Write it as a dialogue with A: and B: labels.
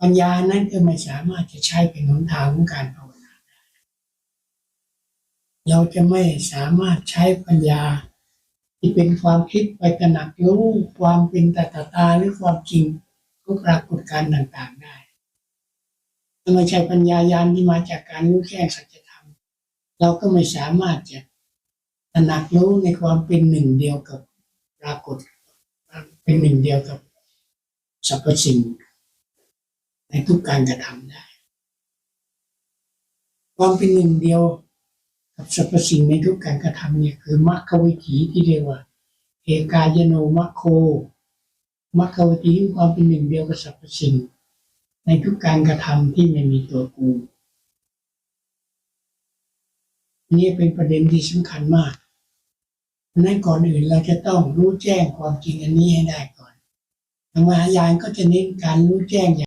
A: ปัญญานั้นก็ไม่สามารถจะใช้เป็นหนทางของการภาวนาเราจะไม่สามารถใช้ปัญญา ที่เป็นความคิดไปตระหนักรู้ความเป็นตาตาตาหรือความจริงของปรากฏการณ์ต่างๆได้ถ้าไม่ใช่ปัญญายาณที่มาจากการรู้แจ้งสัจธรรม เราก็ไม่สามารถจะตระหนักรู้ในความเป็นหนึ่งเดียวกับปรากฏเป็นหนึ่งเดียวกับสรรพสิ่ง ในทุกการกระทำได้ ความเป็นหนึ่งเดียวกับสรรพสิ่งในทุกการกระทำเนี่ยคือมรรควิถีที่เรียกว่าเอกายโนมัคโคมรรควิถีคือความเป็นหนึ่งเดียวกับสรรพสิ่งในทุกการกระทำที่ไม่มีตัวกูอันนี่เป็นประเด็นที่สำคัญมากนั้นก่อนอื่นเราจะต้องรู้แจ้งความจริงอันนี้ให้ได้ก่อนทางมหายานก็จะเน้นการรู้แจ้งอย่าง